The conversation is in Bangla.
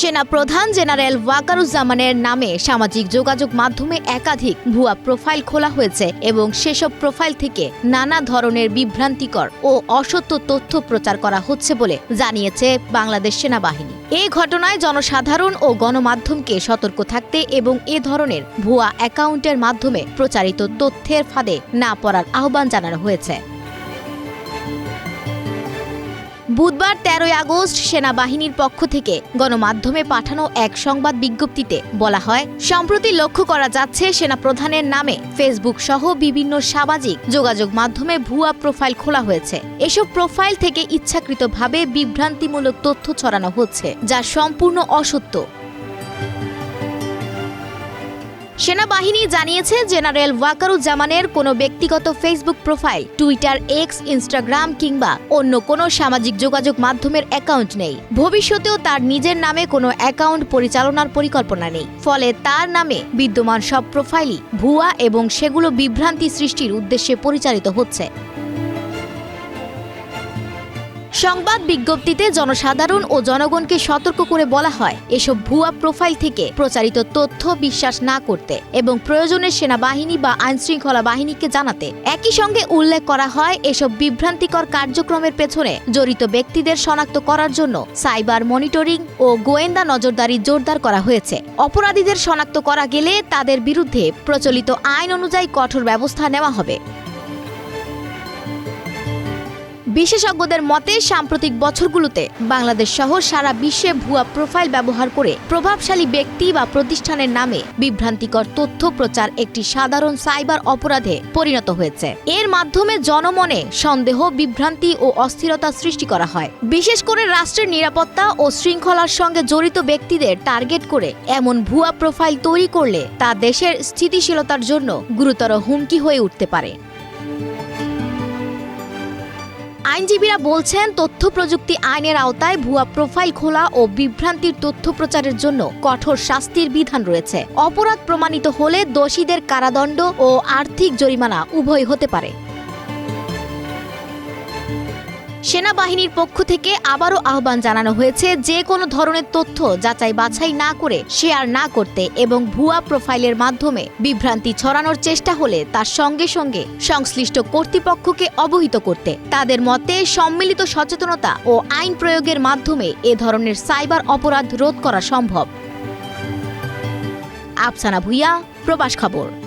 সেনা প্রধান জেনারেল ওয়াকারুজ্জামানের নামে সামাজিক যোগাযোগ মাধ্যমে একাধিক ভুয়া প্রোফাইল খোলা হয়েছে এবং সেসব প্রোফাইল থেকে নানা ধরনের বিভ্রান্তিকর ও অসত্য তথ্য প্রচার করা হচ্ছে বলে জানিয়েছে বাংলাদেশ সেনাবাহিনী। এই ঘটনায় জনসাধারণ ও গণমাধ্যমকে সতর্ক থাকতে এবং এ ধরনের ভুয়া অ্যাকাউন্টের মাধ্যমে প্রচারিত তথ্যের ফাঁদে না পড়ার আহ্বান জানানো হয়েছে। বুধবার তেরোই আগস্ট সেনাবাহিনীর পক্ষ থেকে গণমাধ্যমে পাঠানো এক সংবাদ বিজ্ঞপ্তিতে বলা হয়, সম্প্রতি লক্ষ্য করা যাচ্ছে সেনা প্রধানের নামে ফেসবুক সহ বিভিন্ন সামাজিক যোগাযোগ মাধ্যমে ভুয়া প্রোফাইল খোলা হয়েছে। এসব প্রোফাইল থেকে ইচ্ছাকৃতভাবে বিভ্রান্তিমূলক তথ্য ছড়ানো হচ্ছে, যা সম্পূর্ণ অসত্য। সেনাবাহিনী জানিয়েছে, জেনারেল ওয়াকারুজ্জামানের কোনো ব্যক্তিগত Facebook profile, Twitter, X, Instagram কিংবা অন্য কোনো সামাজিক যোগাযোগ মাধ্যমের অ্যাকাউন্ট নেই। ভবিষ্যতেও তার নিজের নামে কোনো অ্যাকাউন্ট পরিচালনার পরিকল্পনা নেই। ফলে তার নামে বিদ্যমান সব প্রোফাইলই ভুয়া এবং সেগুলো বিভ্রান্তি সৃষ্টির উদ্দেশ্যে পরিচালিত হচ্ছে। সংবাদ বিজ্ঞপ্তিতে জনসাধারণ ও জনগণকে সতর্ক করে বলা হয়, এসব ভুয়া প্রোফাইল থেকে প্রচারিত তথ্য বিশ্বাস না করতে এবং প্রয়োজনে সেনাবাহিনী বা আইনশৃঙ্খলা বাহিনীকে জানাতে। একই সঙ্গে উল্লেখ করা হয়, এসব বিভ্রান্তিকর কার্যক্রমের পেছনে জড়িত ব্যক্তিদের শনাক্ত করার জন্য সাইবার মনিটরিং ও গোয়েন্দা নজরদারি জোরদার করা হয়েছে। অপরাধীদের শনাক্ত করা গেলে তাদের বিরুদ্ধে প্রচলিত আইন অনুযায়ী কঠোর ব্যবস্থা নেওয়া হবে। বিশেষজ্ঞদের মতে, সাম্প্রতিক বছরগুলোতে বাংলাদেশ সহ সারা বিশ্বে ভুয়া প্রোফাইল ব্যবহার করে প্রভাবশালী ব্যক্তি বা প্রতিষ্ঠানের নামে বিভ্রান্তিকর তথ্য প্রচার একটি সাধারণ সাইবার অপরাধে পরিণত হয়েছে। এর মাধ্যমে জনমনে সন্দেহ, বিভ্রান্তি ও অস্থিরতা সৃষ্টি করা হয়। বিশেষ করে রাষ্ট্রের নিরাপত্তা ও শৃঙ্খলার সঙ্গে জড়িত ব্যক্তিদের টার্গেট করে এমন ভুয়া প্রোফাইল তৈরি করলে তা দেশের স্থিতিশীলতার জন্য গুরুতর হুমকি হয়ে উঠতে পারে। আইনজীবীরা বলছেন, তথ্য প্রযুক্তি আইনের আওতায় ভুয়া প্রোফাইল খোলা ও বিভ্রান্তির তথ্য প্রচারের জন্য কঠোর শাস্তির বিধান রয়েছে। অপরাধ প্রমাণিত হলে দোষীদের কারাদণ্ড ও আর্থিক জরিমানা উভয় হতে পারে। সেনাবাহিনীর পক্ষ থেকে আবারও আহ্বান জানানো হয়েছে যে কোনো ধরনের তথ্য যাচাই বাছাই না করে শেয়ার না করতে এবং ভুয়া প্রোফাইলের মাধ্যমে বিভ্রান্তি ছড়ানোর চেষ্টা হলে তার সঙ্গে সঙ্গে সংশ্লিষ্ট কর্তৃপক্ষকে অবহিত করতে। তাদের মতে, সম্মিলিত সচেতনতা ও আইন প্রয়োগের মাধ্যমে এ ধরনের সাইবার অপরাধ রোধ করা সম্ভব। আফসানা ভুইয়া, প্রবাস খবর।